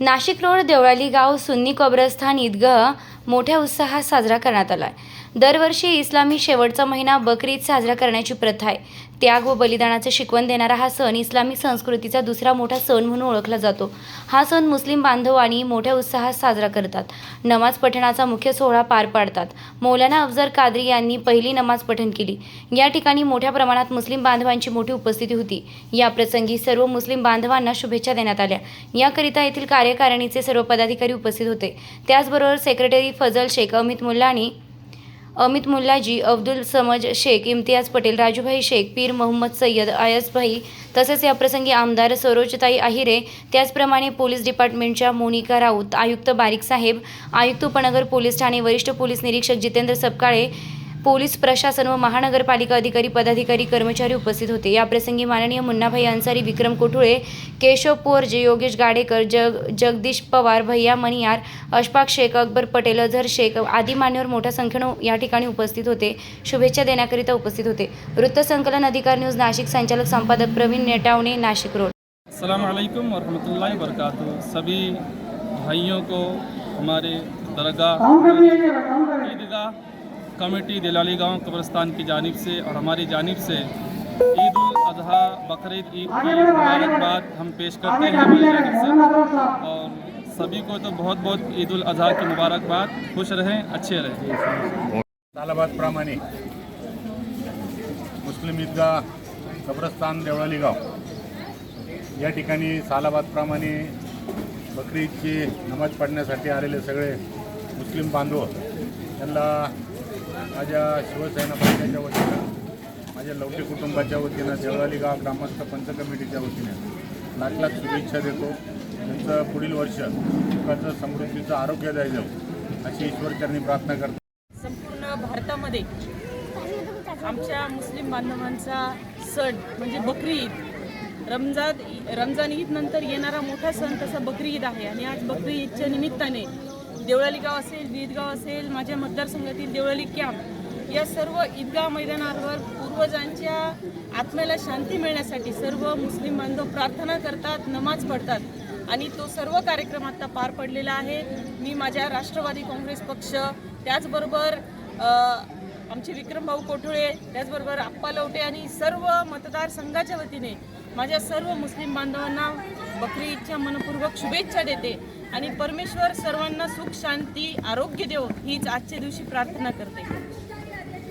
Nashik road Deolali गाव सुन्नी कब्रस्थान ईदगाह मोठ्या उत्साहात साजरा करण्यात आला आहे दरवर्षी इस्लामी शेवटचा महिना बकरीद साजरा करण्याची प्रथा आहे. त्याग व बलिदानाचे शिकवण देणारा हा सण इस्लामी संस्कृतीचा दुसरा मोठा सण म्हणून ओळखला जातो. हा सण मुस्लिम बांधवांनी मोठ्या उत्साहात साजरा करतात. नमाज पठणाचा मुख्य सोहळा पार पाडतात. मौलाना अफजर कादरी यांनी पहिली नमाज पठण केली. या ठिकाणी मोठ्या प्रमाणात मुस्लिम बांधवांची मोठी उपस्थिती होती. या प्रसंगी सर्व मुस्लिम बांधवांना शुभेच्छा देण्यात आल्या. याकरिता येथील कार्यकारिणीचे सर्व पदाधिकारी उपस्थित होते. त्याचबरोबर सेक्रेटरी फजल शेख अमित मुल्लानी अमित मुल्लाजी अब्दुल समज शेख इम्तियाज पटेल राजूभाई शेख पीर मोहम्मद सय्यद आयसभाई तसेच याप्रसंगी आमदार सरोजताई आहिरे त्याचप्रमाणे पोलीस डिपार्टमेंटच्या मोनिका राऊत आयुक्त बारीक साहेब आयुक्त उपनगर पोलीस ठाणे वरिष्ठ पोलीस निरीक्षक जितेंद्र सपकाळे पोलीस प्रशासन व महानगरपालिका अधिकारी पदाधिकारी कर्मचारी उपस्थित होते. याप्रसंगी माननीय मुन्नाभाई अन्सारी विक्रम कोठुळे केशव पोरजे योगेश गाडेकर जग जगदीश पवार भैया मणियार अशफाक शेख अकबर पटेल अझर शेख आदी मान्यवर मोठ्या संख्येनं या ठिकाणी उपस्थित होते. शुभेच्छा देण्याकरिता उपस्थित होते. वृत्तसंकलन अधिकार न्यूज नाशिक संचालक संपादक प्रवीण नेटावणे नाशिक रोड. अस्सलाम वालेकुम वरहमतुल्लाहि सभी भाइयों को हमारे दरगाह ईदगाह कमेटी दिलाली गाँव कब्रस्तान की जानब से और हमारी जानब से ईद उल अजहा बकरीद ईद की मुबारकबाद हम पेश करते हैं हमारी जानिब से। और सभी को तो बहुत बहुत ईद उल अजहा की मुबारकबाद। खुश रहें अच्छे रहें। तालाबादप्रमाणे मुस्लिम ईदगाह कब्रस्तान देवळाली गाव. या ठिकाणी सालाबादप्रमाणे बकरी ईदची नमाज़ पडण्यासाठी आलेले सगळे मुस्लिम बांधव त्यांना माझ्या शिवसेना पक्षाच्या वतीनं माझ्या लवटे कुटुंबाच्या वतीनं देवळाली गाव ग्रामस्थ पंच कमिटीच्या वतीनं लाख लाख शुभेच्छा देतो. त्यांचं पुढील वर्ष सुखाचं समृद्धीचं आरोग्य द्यायचं अशी ईश्वरचरणी प्रार्थना करतो. संपूर्ण भारतामध्ये आमच्या मुस्लिम बांधवांचा सण म्हणजे बकरी ईद. रमजान रमजान ईद नंतर येणारा मोठा सण तसा बकरी ईद आहे आणि आज बकरी ईदच्या निमित्ताने देवळाली गाव असेल वीदगाव असेल माझ्या मतदारसंघातील देवळाली कॅम्प या सर्व ईदगाव मैदानावर पूर्वजांच्या आत्म्याला शांती मिळण्यासाठी सर्व मुस्लिम बांधव प्रार्थना करतात नमाज पडतात आणि तो सर्व कार्यक्रम आता पार पडलेला आहे. मी माझ्या राष्ट्रवादी काँग्रेस पक्ष त्याचबरोबर आमचे विक्रमभाऊ कोठुळे त्याचबरोबर आप्पा लवटे आणि सर्व मतदारसंघाच्या वतीने माझ्या सर्व मुस्लिम बांधवांना बकरी ईदच्या मनपूर्वक शुभेच्छा देते. आणि परमेश्वर सर्वांना सुख शांती आरोग्य देव हीच आजच्या दिवशी प्रार्थना करते.